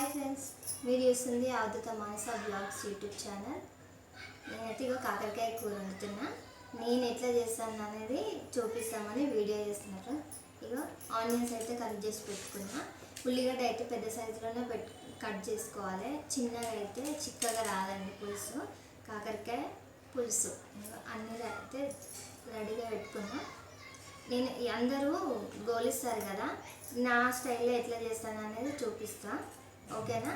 Hi friends మీరు చూస్తుంది ఆదుత మానస బ్లాగ్స్ యూట్యూబ్ ఛానల్ నేనైతే ఇగో కాకరకాయ కూర వండుతున్నా. నేను ఎట్లా చేస్తాను అనేది చూపిస్తామని వీడియో చేస్తున్నారు. ఇగో ఆనియన్స్ అయితే కట్ చేసి పెట్టుకున్నా. ఉల్లిగడ్డ అయితే పెద్ద సైజులోనే పెట్టు కట్ చేసుకోవాలి. చిన్నగా అయితే చిక్కగా రాదండి పులుసు. కాకరకాయ పులుసు. అన్నీ అయితే రెడీగా పెట్టుకున్నా. నేను అందరూ గోలిస్తారు కదా నా స్టైల్లో ఎట్లా చేస్తాను అనేది చూపిస్తాను ఓకేనా?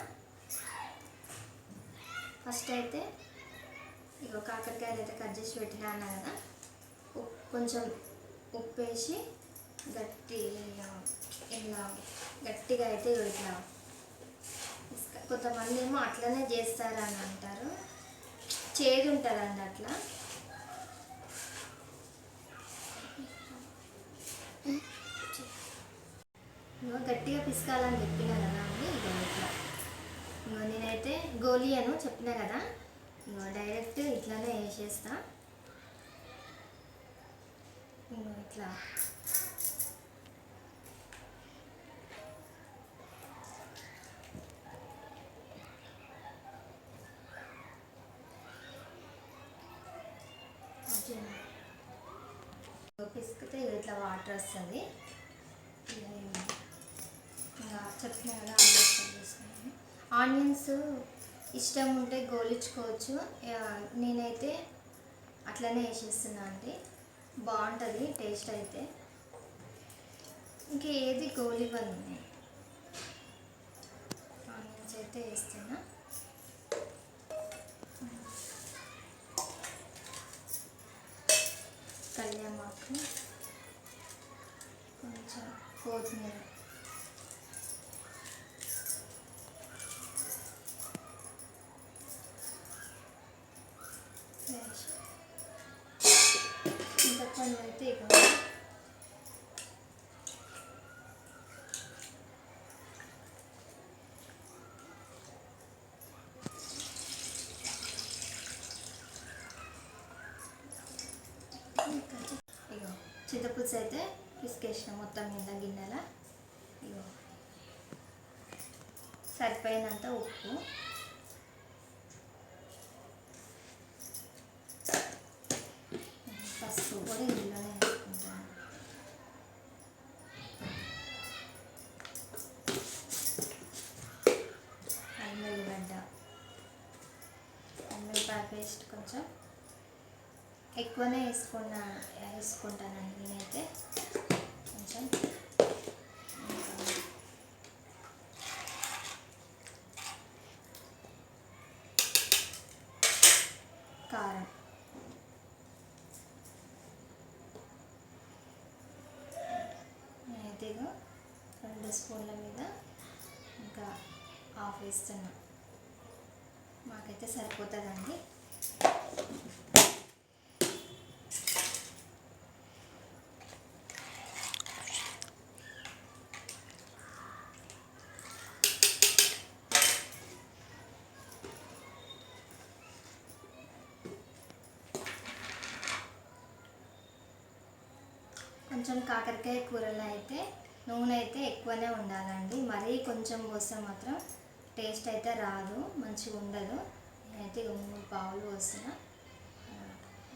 ఫస్ట్ అయితే ఇక కాకరకాయలు అయితే కట్ చేసి పెట్టినా అన్నా కదా ఉప్- కొంచెం ఉప్పు వేసి గట్టి ఇలా ఇలా గట్టిగా అయితే ఇట్లా కొంతమంది ఏమో అట్లనే చేస్తారని అంటారు. చేదు ఉంటుందండి అట్లా. గట్టిగా పిసకాలని చెప్పిన కదా అని ఇగో ఇట్లా. నేనైతే గోలీ అను చెప్పిన కదా డైరెక్ట్ ఇట్లానే వేసేస్తా. ఇట్లా. పిసికితే ఇట్లా వాటర్ వస్తుంది. ఇంకా చెప్పిన కదా ఆనియన్స్ చేసుకున్నాను ఆనియన్స్ ఇష్టం ఉంటే గోలించుకోవచ్చు. నేనైతే అట్లనే వేసేస్తున్నా అండి. బాగుంటుంది టేస్ట్ అయితే. ఇంకా ఏది గోలివ్వను ఆనియన్స్ అయితే వేస్తున్నా. కళ్యామాకు కొంచెం కొత్తిమీర. ఇంకా అయితే ఇక ఇగో చింతపులుసు అయితే పిసికేసిన మొత్తం మీద గిన్నెల. ఇగో సరిపోయినంత ఉప్పు. పసుపు కూడా వేసుకుంటాను అల్లం అల్లం పేస్ట్ కొంచెం ఎక్కువనే వేసుకున్నా వేసుకుంటానండి నేనైతే కొంచెం కారం. రెండు స్పూన్ల మీద ఇంకా హాఫ్ వేస్తున్నా. మాకైతే సరిపోతుందండి. కొంచెం కాకరకాయ కూరలో అయితే నూనె అయితే ఎక్కువనే ఉండాలండి. మరీ కొంచెం పోస్తే మాత్రం టేస్ట్ అయితే రాదు మంచిగా ఉండదు. నేనైతే ఇక మూడు పావులు పోసిన.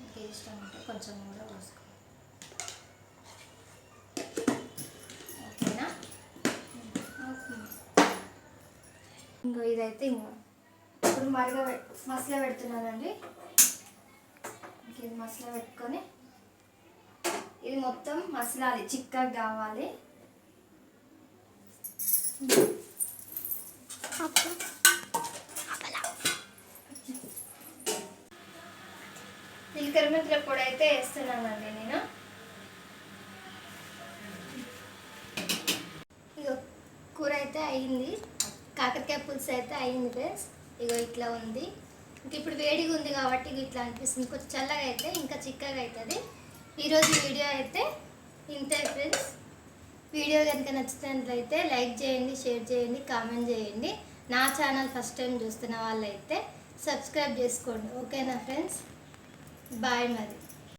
ఇంకా ఇష్టం ఉంటే కొంచెం కూడా పోసుకో. ఓకేనా? ఓకే. ఇంకో ఇదైతే ఇంకో ఇప్పుడు మరిగా మసాలా పెడుతున్నానండి. ఇది మసాలా పెట్టుకొని ఇది మొత్తం మసలాలి చిక్కగా కావాలి. జీలకర్ర మెంతుల పొడి అయితే వేస్తున్నానండి నేను. ఇగో కూర అయితే అయింది. కాకరకాయ పులుసు అయితే అయింది ఫ్రెండ్స్. ఇగో ఇట్లా ఉంది. ఇంక ఇప్పుడు వేడిగా ఉంది కాబట్టి ఇగో ఇట్లా అనిపిస్తుంది. కొంచెం చల్లగా అయితే ఇంకా చిక్కగా అవుతుంది ఈరోజు వీడియో అయితే ఇంతే ఫ్రెండ్స్. వీడియో కనుక నచ్చినట్లయితే లైక్ చేయండి షేర్ చేయండి కామెంట్ చేయండి. నా ఛానల్ ఫస్ట్ టైం చూస్తున్న వాళ్ళైతే సబ్స్క్రైబ్ చేసుకోండి. ఓకేనా ఫ్రెండ్స్? బాయ్ మరి.